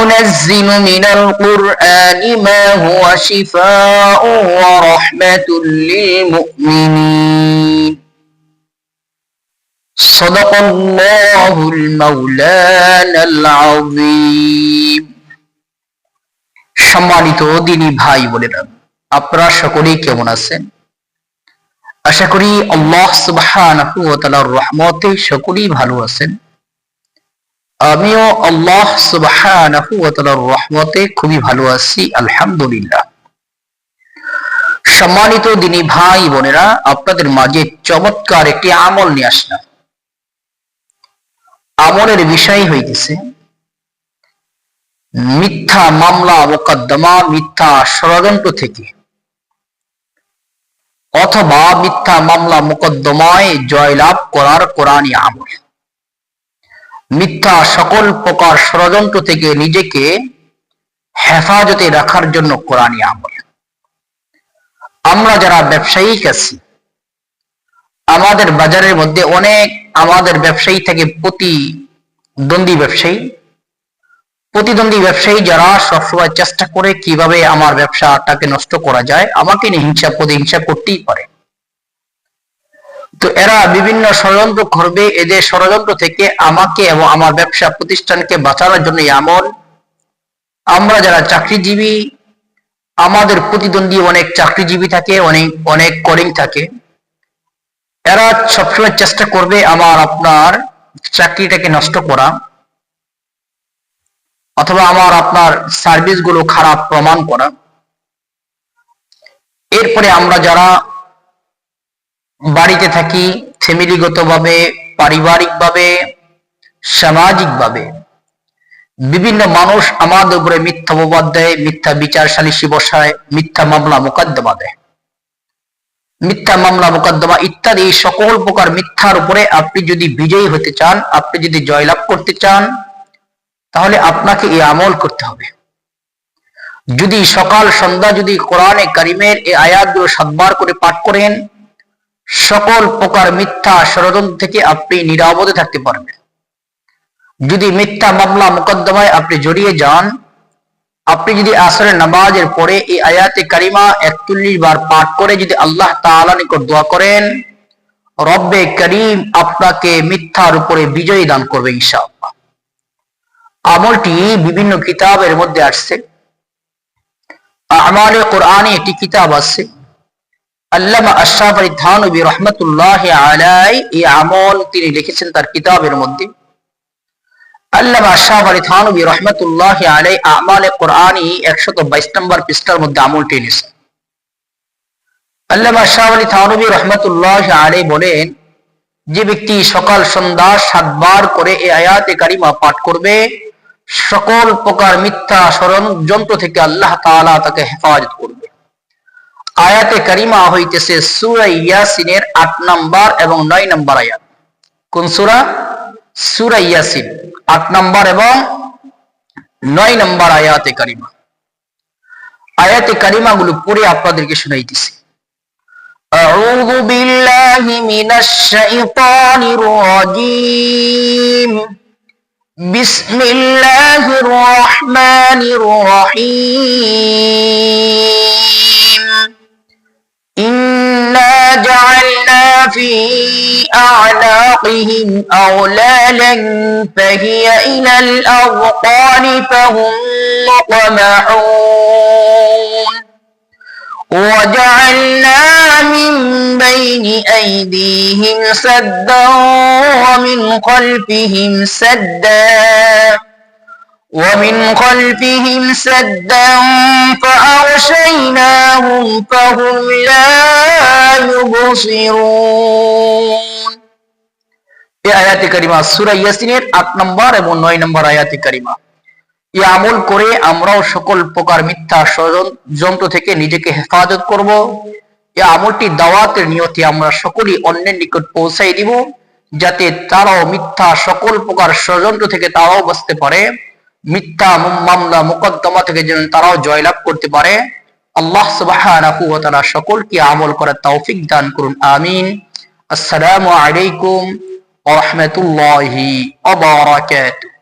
وننزل من القرآن ما هو شفاء ورحمة للمؤمنين صدق الله المولانا العظيم সম্মানিত দিনী ভাই বোনেরা আপনারা সকলেই কেমন আছেন আশা করি আল্লাহ সুবহানাহু ওয়া তাআলার রহমতে সকলেই ভালো আছেন আমিও আল্লাহ সুবহানাহু রহমতে খুবই ভালো আছি, আলহামদুলিল্লাহ। সম্মানিত দিনী ভাই, বোনেরা, আপনাদের মাঝে চমৎকার একটি আমল নিয়ে আসলাম। আমলের বিষয় হইতেছে, মিথ্যা মামলা মোকদ্দমা, মিথ্যা ষড়যন্ত্র থেকে। অথবা মিথ্যা মামলা মোকদ্দমায় জয়লাভ করার কোরআনী আমল। মিথ্যা সকল প্রকার ষড়যন্ত্র থেকে নিজেকে হেফাজতে রাখার জন্য কোরআনী আমল। আমরা যারা ব্যবসায়িক আছি, আমাদের বাজারের মধ্যে অনেক আমাদের ব্যবসায়ী থেকে প্রতিদ্বন্দ্বী ব্যবসায়ী। প্রতিদ্বন্দ্বী ব্যবসায়ী যারা সবসময় চেষ্টা করে কীভাবে আমার ব্যবসাটাকে নষ্ট করা যায়, আমাকে নিয়ে হিংসা প্রতিহিংসা করতেই পারে। তো এরা বিভিন্ন ষড়যন্ত্র করবে এদের ষড়যন্ত্র থেকে আমাকে এবং আমার ব্যবসা প্রতিষ্ঠানকে বাঁচানোর জন্য আমল। আমরা যারা চাকরিজীবী, আমাদের প্রতিদ্বন্দ্বী অনেক চাকরিজীবী থাকে, অনেক অনেক কলিং থাকে। এরা সবসময় চেষ্টা করবে আমার, আপনার চাকরিটাকে নষ্ট করা অথবা আমার, আপনার সার্ভিসগুলো খারাপ প্রমাণ করা। এরপরে আমরা যারা বাড়িতে থাকি ফ্যামিলিগতভাবে, পারিবারিকভাবে, সামাজিকভাবে। বিভিন্ন মানুষ আমাদের উপরে মিথ্যা অপবাদ দেয়, মিথ্যা বিচার সালিসি বসায়, মিথ্যা মামলা মোকদ্দমা দেয়। মিথ্যা মামলা মোকদ্দমা ইত্যাদি সকল প্রকার মিথ্যার উপরে আপনি যদি বিজয়ী হতে চান, আপনি যদি জয়লাভ করতে চান, তাহলে আপনাকে এই আমল করতে হবে। যদি সকাল সন্ধ্যা যদি কোরআনে কারিমের এই আয়াতগুলো সাতবার করে পাঠ করেন সকল প্রকার মিথ্যা ষড়যন্ত্র থেকে আপনি নিরাপদে থাকতে পারবেন। যদি মিথ্যা মামলা মোকদ্দমায় আপনি জড়িয়ে যান, আপনি যদি আসরের নামাজের পরে এই আয়াতে কারিমা একচল্লিশ বার পাঠ করে যদি আল্লাহ তাআলা নিকট দোয়া করেন, রব্বে করিম আপনাকে মিথ্যার উপরে বিজয়ী দান করবে ইনশাআল্লাহ। আমলটি বিভিন্ন কিতাবের মধ্যে আসছে। আমালে কোরআনে একটি কিতাব আছে আল্লামা আশরাফ আলী রহমতুল্লাহ আলাই এই আমল তিনি লিখেছেন তার কিতাবের মধ্যে। আল্লামা আশরাফ আলী রহমতুল্লাহ আলাই আমালে কোরআনী একশত বাইশ নম্বর পৃষ্ঠার মধ্যে আল্লামা আশরাফ আলী রহমতুল্লাহ আলাই বলেন, যে ব্যক্তি সকাল সন্ধ্যা সাতবার করে এই আয়াতে কারিমা পাঠ করবে, সকল প্রকার মিথ্যা ষড়যন্ত্র থেকে আল্লাহ তাআলা তাকে হেফাজত করবে। আয়াতে কারিমা হইতেছে সুরা ইয়াসিনের আট নাম্বার এবং নয় নাম্বার আয়াত কোন সুরা সুরা ইয়াসিন আট নাম্বার এবং নয় নাম্বার আয়াতে কারিমা আয়াতে কারিমা গুলো পড়ে আপনাদেরকে শুনাইতেছি أعوذ بالله من الشيطان الرجيم بسم الله الرحمن الرحيم إنا جعلنا في أعناقهم أغلالا فهي إلى الأذقان فهم مقمحون وجعلنا من بين أيديهم سدا ومن خلفهم سدا ومن خلفهم سدا فهم لا يبصرون এই আয়াতি কারিমা সুরা ইয়াসিনের আট নম্বর এবং নয় নম্বর আয়াতি কারিমা এই আমল করে আমরাও সকল প্রকার মিথ্যা ষড়যন্ত্র থেকে নিজেকে হেফাজত করব এই আমলটি দাওয়াতের নিয়তে আমরা সকলেই অন্যের নিকট পৌঁছাই দিব যাতে তারাও মিথ্যা সকল প্রকার ষড়যন্ত্র থেকে তারাও বাঁচতে পারে মিথ্যা মামলা মোকদ্দমা থেকে যেন তারাও জয়লাভ করতে পারে আল্লাহ সুবহানাহু ওয়া তাআলা সকলকে আমল করার তৌফিক দান করুন, আমিন। আসসালামু আলাইকুম ওয়া রাহমাতুল্লাহি ওয়া বারাকাতুহু।